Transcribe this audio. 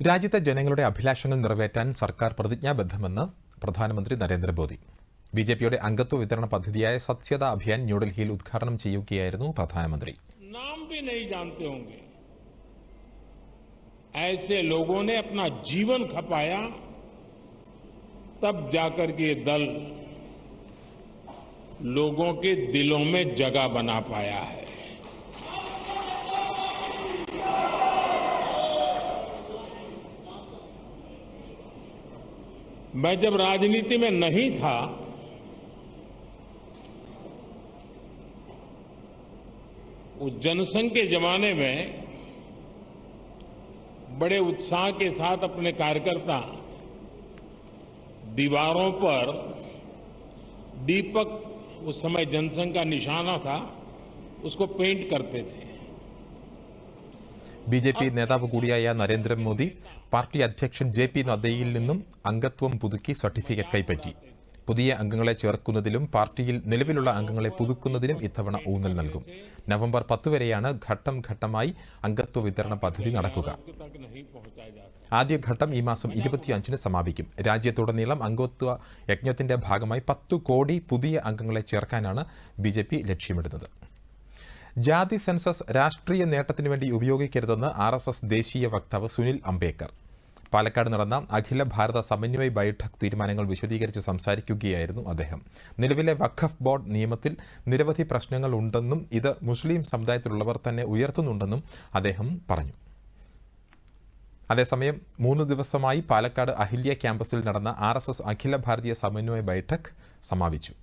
രാജ്യത്തെ ജനങ്ങളുടെ അഭിലാഷങ്ങൾ നിറവേറ്റാൻ സർക്കാർ പ്രതിജ്ഞാബദ്ധമെന്ന് പ്രധാനമന്ത്രി നരേന്ദ്രമോദി ബി ജെ പിയുടെ അംഗത്വ വിതരണ പദ്ധതിയായ സത്യത അഭിയാൻ ന്യൂഡൽഹിയിൽ ഉദ്ഘാടനം ചെയ്യുകയായിരുന്നു പ്രധാനമന്ത്രി नाम भी नहीं जानते होंगे ऐसे लोगों ने अपना जीवन खपाया तब जाकर के ये दल लोगों के दिलों में जगह बना पाया है मैं जब राजनीति में नहीं था, उस जनसंघ के जमाने में बड़े उत्साह के साथ अपने कार्यकर्ता दीवारों पर दीपक, उस समय जनसंघ का निशाना था, उसको पेंट करते थे। ബി ജെ പി നേതാവ് കൂടിയായ നരേന്ദ്രമോദി പാർട്ടി അധ്യക്ഷൻ ജെ പി നദ്ദയിൽ നിന്നും അംഗത്വം പുതുക്കി സർട്ടിഫിക്കറ്റ് കൈപ്പറ്റി. പുതിയ അംഗങ്ങളെ ചേർക്കുന്നതിലും പാർട്ടിയിൽ നിലവിലുള്ള അംഗങ്ങളെ പുതുക്കുന്നതിലും ഇത്തവണ ഊന്നൽ നൽകും. നവംബർ പത്ത് വരെയാണ് ഘട്ടം ഘട്ടമായി അംഗത്വ വിതരണ പദ്ധതി നടക്കുക. ആദ്യഘട്ടം ഈ മാസം ഇരുപത്തിയഞ്ചിന് സമാപിക്കും. രാജ്യത്തുടനീളം അംഗത്വ യജ്ഞത്തിന്റെ ഭാഗമായി പത്തു കോടി പുതിയ അംഗങ്ങളെ ചേർക്കാനാണ് ബി ലക്ഷ്യമിടുന്നത്. ജാതി സെൻസസ് രാഷ്ട്രീയ നേട്ടത്തിനു വേണ്ടി ഉപയോഗിക്കരുതെന്ന് ആർ എസ് എസ് ദേശീയ വക്താവ് സുനിൽ അംബേദ്കർ. പാലക്കാട് നടന്ന അഖില ഭാരത സമന്വയ ബൈഠക് തീരുമാനങ്ങൾ വിശദീകരിച്ച് സംസാരിക്കുകയായിരുന്നു അദ്ദേഹം. നിലവിലെ വഖഫ് ബോർഡ് നിയമത്തിൽ നിരവധി പ്രശ്നങ്ങൾ ഉണ്ടെന്നും ഇത് മുസ്ലിം സമുദായത്തിലുള്ളവർ തന്നെ ഉയർത്തുന്നുണ്ടെന്നും അദ്ദേഹം പറഞ്ഞു. അതേസമയം മൂന്ന് ദിവസമായി പാലക്കാട് അഹില്യ ക്യാമ്പസിൽ നടന്ന ആർ അഖില ഭാരതീയ സമന്വയ ബൈഠക് സമാപിച്ചു.